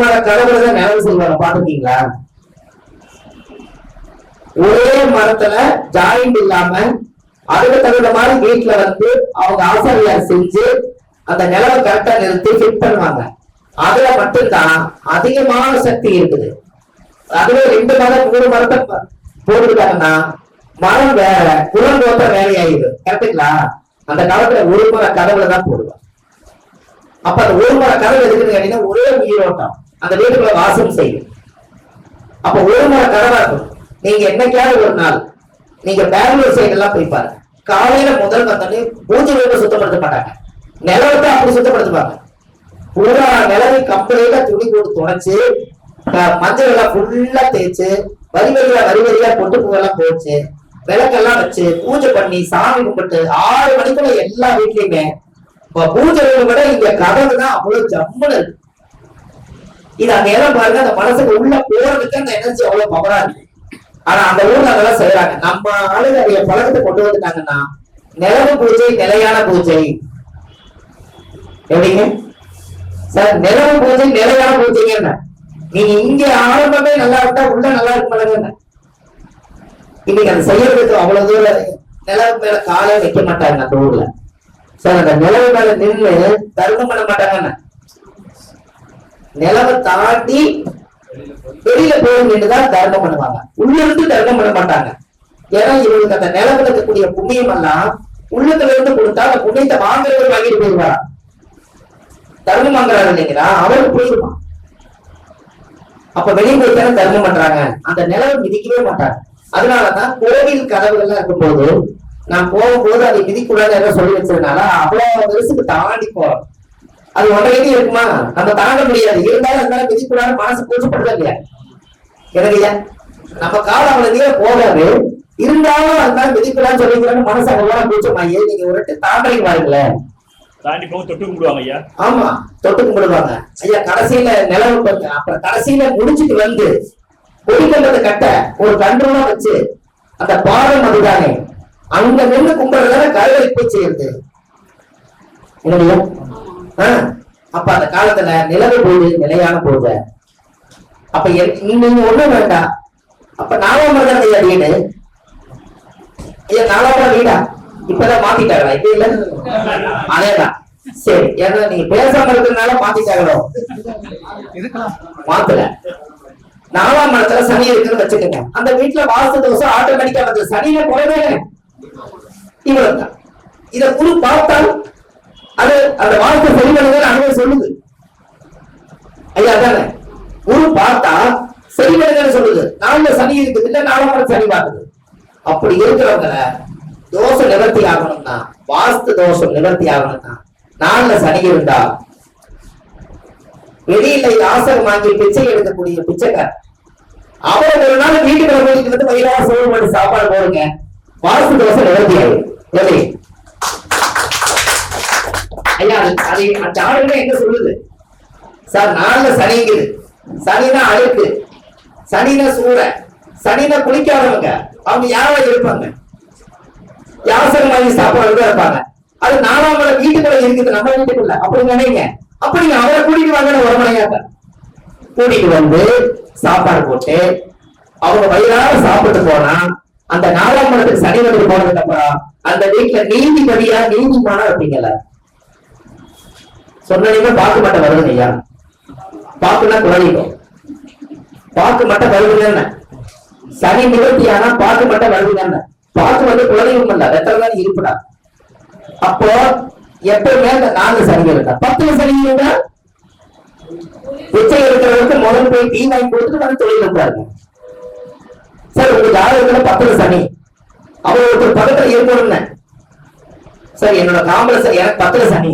மர கதவுல தான் செய்வாங்க பாத்துருக்கீங்களா ஒரே மரத்துல ஜாயிண்ட் இல்லாம அதுக்கு தகுந்த மாதிரி வீட்டுல வந்து அவங்க ஆசிரியர் செஞ்சு அந்த நிலவை கரெக்டா நிறுத்தி ஃபிட் பண்ணுவாங்க. அதுல மட்டும்தான் அதிகமான சக்தி இருக்குது. அதுவே ரெண்டு மரம் மூணு மரத்தை ப- போட்டுக்கிட்டாங்கன்னா மரம் வேற குளம் போட்ட வேலையாயிடும். கரெக்டுங்களா அந்த காலத்துல ஒரு மர கதவுல தான் போடுவாங்க. அப்ப அந்த ஒரு மர கதவு எதுக்குன்னு கேட்டீங்கன்னா ஒரே உயிரோட்டம் அந்த வீட்டுக்குள்ள வாசம் செய்யும். அப்ப ஒரு மர கதவா இருக்கும். நீங்க என்னைக்காவது ஒரு நாள் நீங்க பெங்களூர் சைடு எல்லாம் போய் பாருங்க. காலையில முதல் வந்தோடனே பூஜை வீடு சுத்தப்படுத்த மாட்டாங்க நிலவத்தை அப்படி சுத்தப்படுத்துவாங்க. பூரா நிலவை கம்பெனியில துணி போட்டு துடைச்சு மஞ்சள் எல்லாம் ஃபுல்லா தேய்ச்சு வரி வரியா வரி வரியா பொட்டு பூவெல்லாம் போச்சு விளக்கெல்லாம் வச்சு பூஜை பண்ணி சாமி கும்பிட்டு ஆறு மணிக்குள்ள எல்லா வீட்லயுமே இப்ப விட இங்க கதவு தான் அவ்வளவு ஜம்முன்னு இருக்கு. இது அங்க எல்லாம் பாருங்க அந்த மனசுக்கு உள்ள போறதுக்கு அந்த எனர்ஜி அவ்வளவு பவரா இருக்கு. ஆனா அந்த ஊர்ல அதெல்லாம் செய்யறாங்க நம்ம ஆளுங்க அதைய பழக்கத்தை கொண்டு வந்துட்டாங்கன்னா நிலவு பூஜை நிலையான பூஜை. எப்படிங்க? சார் நிலவு பூஜை நிலையான பூஜைங்க என்ன? நீங்க இங்க ஆரம்பமே நல்லா இருந்தா உள்ள நல்லா இருக்க மாட்டாங்க இன்னைக்கு அதை செய்யறதுக்கு அவ்வளவு தூரம் நிலவு மேல காலை வைக்க மாட்டாங்க அந்த ஊர்ல. சார் அந்த நிலவு மேல நின்று தர்மம் பண்ண மாட்டாங்கன்னு நிலவை தாண்டி வெளியில போய் நின்றுதான் தர்மம் பண்ணுவாங்க. உள்ளிருந்து தர்மம் பண்ண மாட்டாங்க. ஏன்னா இவங்களுக்கு அந்த நிலவுல இருக்கக்கூடிய புண்ணியம் எல்லாம் உள்ளத்துல இருந்து கொடுத்தா அந்த புண்ணியத்தை வாங்குறவர் வாங்கிட்டு போயிடுவாரா தர்மம் வாங்குறாரு இல்லைங்களா? அவருக்கு போயிடுவான் அப்ப வெளியே போய் தர்மம் பண்றாங்க. அந்த நிலவை மிதிக்கவே மாட்டாங்க. அதனாலதான் கோவில் கதவுகள்லாம் இருக்கும்போது நான் போகும்போது அதை மிதிக்கூடாது என்ன சொல்லி வச்சதுனால அவ்வளவு வருஷத்துக்கு தாண்டி போறோம். அது ஒன்றைக்கு இருக்குமா? நம்ம தாண்ட முடியாது. இருந்தாலும் அதனால மிதிக்கூடாது மனசு கூச்சப்படுதா இல்லையா? எனக்குயா நம்ம காலம் அவ்வளவு போகாது. இருந்தாலும் அதனால மிதிக்கூடாதுன்னு சொல்லிக்கிறான்னு மனசு அவ்வளவு கூச்சமாயி நீங்க ஒரு தாண்டறீங்க பாருங்களேன். தாண்டி போக தொட்டு கும்பிடுவாங்க ஐயா. ஆமா தொட்டு கும்பிடுவாங்க. ஐயா கடைசியில நிலவு அப்புறம் கடைசியில முடிச்சிட்டு வந்து கொடிக்கண்டத்தை கட்ட ஒரு கன்றுலாம் வச்சு அந்த பாதம் அதுதானே அங்க நின்று கும்பிடுறதால கருவை போய் செய்யுது. இல்லையா அப்ப அந்த காலத்துல நிலவு பூஜை நிலையான பூஜை அப்ப நீங்க ஒண்ணும் வேண்டாம். அப்ப நாலாம் மரம் ஐயா வீடு. ஐயா நாலாம் வீடா? இப்பதான் மாத்திட்டாங்களா? இப்ப இல்ல? அதேதான். சரி ஏன்னா நீங்க பேசாம இருக்கிறதுனால மாத்திட்டாங்களோ? மாத்தல. நாலாம் மரத்துல சனி இருக்குன்னு வச்சுக்கோங்க. அந்த வீட்டுல வாஸ்து தோசை ஆட்டோமேட்டிக்கா வந்து சனியில குறைவே இவ்வளவு தான் இத குரு பார்த்தால் அது அந்த வாழ்க்கை சரி பண்ணுங்க அனுபவம் சொல்லுது. ஐயா அதானே? குரு பார்த்தா சரி பண்ணுங்க சொல்லுது. நாலுல சனி இருக்குது இல்ல நாலாம் சனி பார்க்குது அப்படி இருக்கிறவங்களை தோஷம் நிவர்த்தி ஆகணும்னா வாஸ்து தோஷம் நிவர்த்தி ஆகணும்னா நாலுல சனி இருந்தா வெளியில ஆசகம் வாங்கி பிச்சை எடுக்கக்கூடிய பிச்சைக்கார் அவரை ஒரு நாள் வீட்டுக்கு வந்து வயிறார சோறு போட்டு சாப்பாடு போடுங்க. வாஸ்து தோஷம் நிவர்த்தி ஆகும் ஐயா அது அந்த எங்க சொல்லுது? சார் நாலுல சனிங்குது சனினா அழுக்கு. சனினா சூற. சனினா குளிக்காதவங்க. அவங்க யாரா இருப்பாங்க யாசகம் வாங்கி சாப்பாடு இருப்பாங்க அது நாலாம் மலை வீட்டுக்குள்ள இருக்குது நம்ம வீட்டுக்குள்ள. அப்படி நினைங்க. அப்ப நீங்க அவரை கூட்டிட்டு வாங்க உரமனையாக்க கூட்டிட்டு வந்து சாப்பாடு போட்டு அவங்க வயிறார சாப்பிட்டு போனா அந்த நாலாம் மலத்துக்கு சனி வந்து போனதுக்கு அப்புறம் அந்த வீட்டுல நீதிபதியா நீதிமானா இருப்பீங்கல்ல? சொன்னீங்க பார்க்க மாட்ட வருதுங்க ஐயா. பாக்குனா குழந்தைக்கும் பார்க்க மாட்ட வருதுங்க என்ன? சனி நிவர்த்தி ஆனா பார்க்க மாட்ட வருதுங்க என்ன? பார்க்க வந்து குழந்தையும் இல்ல வெத்தலை தான் அப்போ எப்பவுமே அந்த நாலு சனி இருக்கா? பத்துல சனி இருந்தா பிச்சை இருக்கிறவங்களுக்கு முதல் போய் டீ வாங்கி கொடுத்துட்டு வந்து தொழில் உட்காருங்க சார் உங்க ஜாதகத்துல பத்துல சனி. அவர் ஒருத்தர் பக்கத்துல இருக்கணும்னு சார் என்னோட காம்பல சார் எனக்கு பத்துல சனி.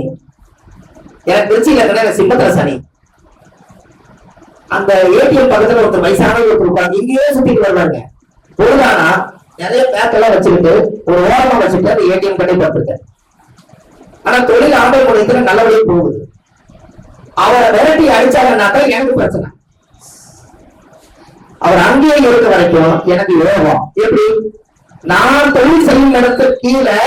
எனக்கு திருச்சியில இருக்கிற எனக்கு சிம்மத்துல சனி. அந்த ஏடிஎம் பக்கத்துல ஒருத்தர் வயசானவர் ஒருத்தர் இருப்பாங்க இங்கேயே சுத்திட்டு வருவாங்க பொழுதானா நிறைய பேக் எல்லாம் வச்சுக்கிட்டு ஒரு ஓரமா வச்சுட்டு அந்த ஏடிஎம் கட்டி பார்த்துருக்கேன் ஆனா தொழில் ஆண்டை முறையத்துல நல்லபடியா போகுது. அவரை விரட்டி அடிச்சாங்கன்னாக்கா எனக்கு பிரச்சனை. அவர் அங்கேயே இருக்க வரைக்கும் எனக்கு யோகம். எப்படி? நான் தொழில் செய்யும் இடத்துக்கு கீழே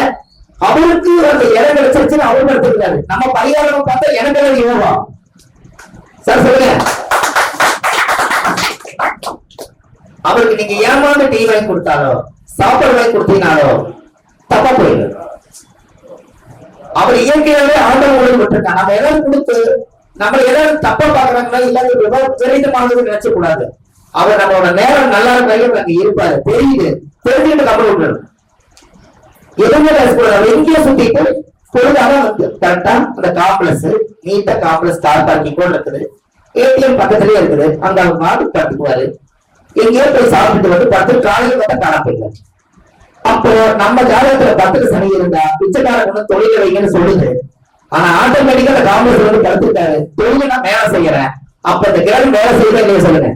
அவருக்கு அந்த இடம் கிடைச்சிருச்சுன்னு அவரும் எடுத்துக்கிறாரு நம்ம பரிகாரம் பார்த்தா எனக்கு இடம் யோகா சார் சொல்லுங்க. அவருக்கு நீங்க ஏமாந்து டீ வாங்கி கொடுத்தாலோ சாப்பாடு வாங்கி கொடுத்தீங்கனாலோ தப்பா போயிடு அவர் இயற்கையாவே ஆண்டவன் விட்டுருக்கான் நம்ம எதாவது கொடுத்து நம்ம ஏதாவது தப்பா பாக்குறாங்களா இல்ல விபரீதமானது நினைச்ச கூடாது அவர் நம்மளோட நேரம் நல்லா இருக்காங்க அங்க இருப்பாரு. தெரியுது. தெரிஞ்சுட்டு கப்பல் விட்டுறது எதுவுமே பேசக்கூடாது அவர் எங்கேயோ சுத்திட்டு பொழுதாக வந்து கரெக்டா அந்த காம்ப்ளெக்ஸ் நீட்டா காம்ப்ளெக்ஸ் கார் பார்க்கிங் கூட இருக்குது. ஏடிஎம் பக்கத்துலயே இருக்குது. அங்க அவர் மாடு பார்த்துக்குவாரு எங்கேயோ போய் சாப்பிட்டு வந்து பத்து காலையில பார்த்தா காணப்படல அப்போ நம்ம ஜாதகத்துல பத்துக்கு சனி இருந்தா பிச்சைக்காரன் வந்து தொழில வைங்கன்னு சொல்லுது. ஆனா ஆட்டோமேட்டிக்கா அந்த காங்கிரஸ் வந்து படுத்துட்டாரு தொழில நான் வேலை செய்யறேன். அப்ப இந்த கிழமை வேலை செய்யறேன் இல்லையா சொல்லுங்க.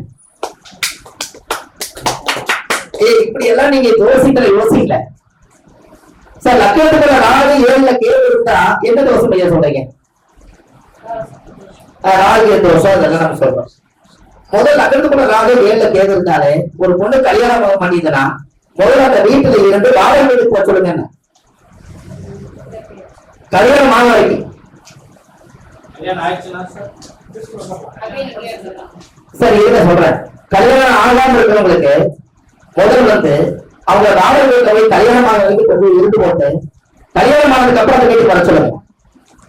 ஏய் இப்படி எல்லாம் நீங்க யோசிக்கல யோசிக்கல. சார் லட்சத்துக்குள்ள ராகு ஏழுல கேள்வி இருந்தா என்ன தோசம் ஐயா சொல்றீங்க? ராகு தோஷம் அதெல்லாம் நம்ம சொல்றோம். முதல் லக்னத்துக்குள்ள ராகு ஏழுல கேது இருந்தாலே ஒரு பொண்ணு கல்யாணம் பண்ணிதுன்னா முதல்ல அந்த வீட்டுல இருந்து வாடகை வீட்டுக்கு போக சொல்லுங்க என்ன கல்யாணம் ஆக வரைக்கும் சரி இருங்க சொல்றேன். கல்யாணம் ஆகாம இருக்கிறவங்களுக்கு முதல்ல வந்து அவங்க வீட்டுல போய் கல்யாணம் ஆக வரைக்கும் கொண்டு போய் இருந்து போட்டு கல்யாணம் ஆனதுக்கு அப்புறம் அந்த வீட்டுக்கு வர சொல்லுங்க.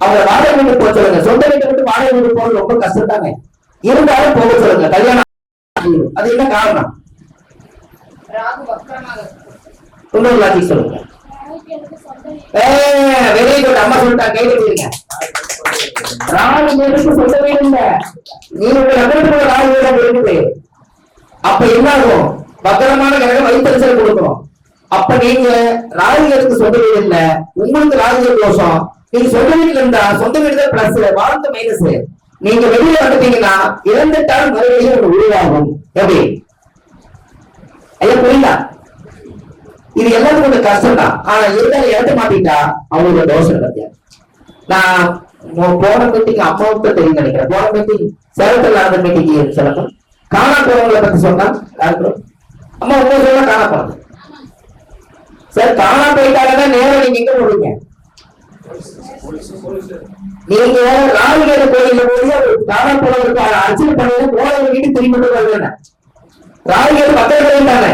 அவங்க வாடகை வீட்டுக்கு போக சொல்லுங்க. சொந்த வீட்டை விட்டு வாடகை வீட்டுக்கு போறது ரொம்ப கஷ்டம் தானே? இருந்தாலும் போக சொல்லுங்க. கல்யாணம். அது என்ன காரணம். இன்னொரு லாஜிக் சொல்லுங்க. வெரி குட் அம்மா சொல்லிட்டா கை கட்டிருங்க ராணி வீட்டுக்கு சொந்த வீடு இல்ல. நீ உங்க நகரத்துக்குள்ள ராணி வீடு அங்க இருக்குது அப்ப என்ன ஆகும் பத்திரமான கிரகம் வைத்தறிச்சல் கொடுக்கணும். அப்ப நீங்க ராஜிகளுக்கு சொந்த வீடு இல்ல உங்களுக்கு ராஜிகள் தோஷம் நீங்க சொந்த வீட்டுல இருந்தா சொந்த வீடு தான் பிளஸ் வாழ்ந்த மைனஸ் நீங்க வெளியில வந்துட்டீங்கன்னா இறந்துட்டால் மறுபடியும் உருவாகும். எப்படி? ஐயா புரியுதா? இது எல்லாத்துக்கும் கொஞ்சம் கஷ்டம் தான் ஆனா இருந்தாலும் இறந்து மாத்திட்டா அவங்களோட தோஷம் பத்தியா நான் போன மீட்டிங் அம்மாவுக்கு தெரியும் நினைக்கிறேன். போன மீட்டிங் சேலத்தில் நடந்த மீட்டிங் சொல்லணும் காணா போறவங்களை பத்தி சொன்னா அம்மா உங்க சொல்ல காணா போறது. சார் காணா போயிட்டாங்கன்னா நேரம் நீங்க எங்க போடுவீங்க நீங்க ராகுகேது கோயில போய் அவர் காணா போனவருக்கு அர்ச்சனை பண்ணி போனவங்க வீட்டு திரும்பி கொண்டு வருவேன் ராகுகேது மக்கள் கோயில் தானே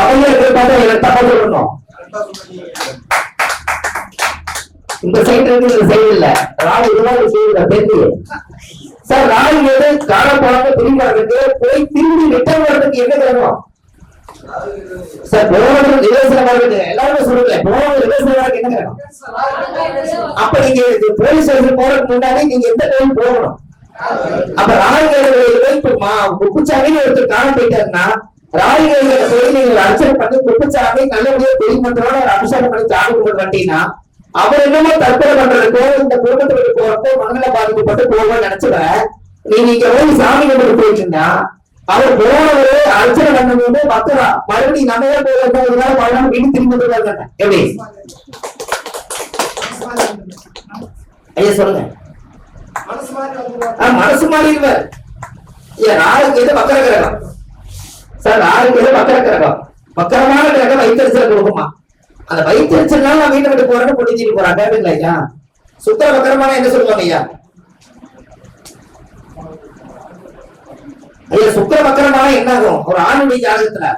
அவங்க பார்த்தா எனக்கு தப்பா சொல்லணும். இந்த சைடு இருக்கு இந்த சைடு இல்ல ராகு இதுதான் செய்யுங்க பெரிய. சார் ராகு எது காண போனவங்க திரும்பி வர்றதுக்கு போய் திரும்பி ரிட்டர்ன் வர்றதுக்கு என்ன கிரகம் சார் போனவங்க ரிவர்ஸ்ல வர்றதுக்கு எல்லாருமே சொல்லுங்க போனவங்க ரிவர்ஸ்ல வர்றதுக்கு என்ன கிரகம் அப்ப நீங்க இது போலீஸ் ஸ்டேஷன் போறதுக்கு முன்னாடி நீங்க எந்த டைம் போகணும்? அப்ப ராகுகேது குப்புச்சாமி ஒருத்தர் காண போயிட்டாருன்னா ராகுகேது போய் நீங்க ஒரு அர்ச்சனை பண்ணி குப்புச்சாமி நல்லபடியா பெரியமன்றோட ஒரு அபிஷேகம் பண்ணி சாமி கும்பிட்டு வந்தீங்கன்னா அவர் என்னமோ தற்கொலை பண்றதுக்கோ இந்த குடும்பத்துக்கு போறப்போ மனநல பாதிக்கப்பட்டு போவோம்னு நினைச்சுவேன் நீங்க இங்க போய் சாமி கும்பிட்டு போயிட்டீங்கன்னா அவர் போனவரு அர்ச்சனை பண்ணும்போது மக்களா மறுபடியும் நம்ம ஏன் போயிருந்தோம் பழம் வீடு திரும்பி வந்துருக்காங்க எப்படி? ஐயா சொல்லுங்க. மனசு மாறி இருவார் ஏன் ராகுக்கு எது மக்கர கிரகம்? சார் ராகுக்கு எது மக்கர கிரகம்? மக்கரமான கிரகம் வைத்தரிசல கொடுக்குமா? அந்த வைத்தறிச்சல்னால நான் வீட்டை விட்டு போறேன்னு புடிச்சிட்டு போறான். கேட்டீங்களா ஐயா சுத்தர பக்கரமான என்ன சொல்லுவாங்க ஐயா? ஐயா சுக்கர பக்கரமான என்ன ஆகும் ஒரு ஆணுடைய ஜாதகத்துல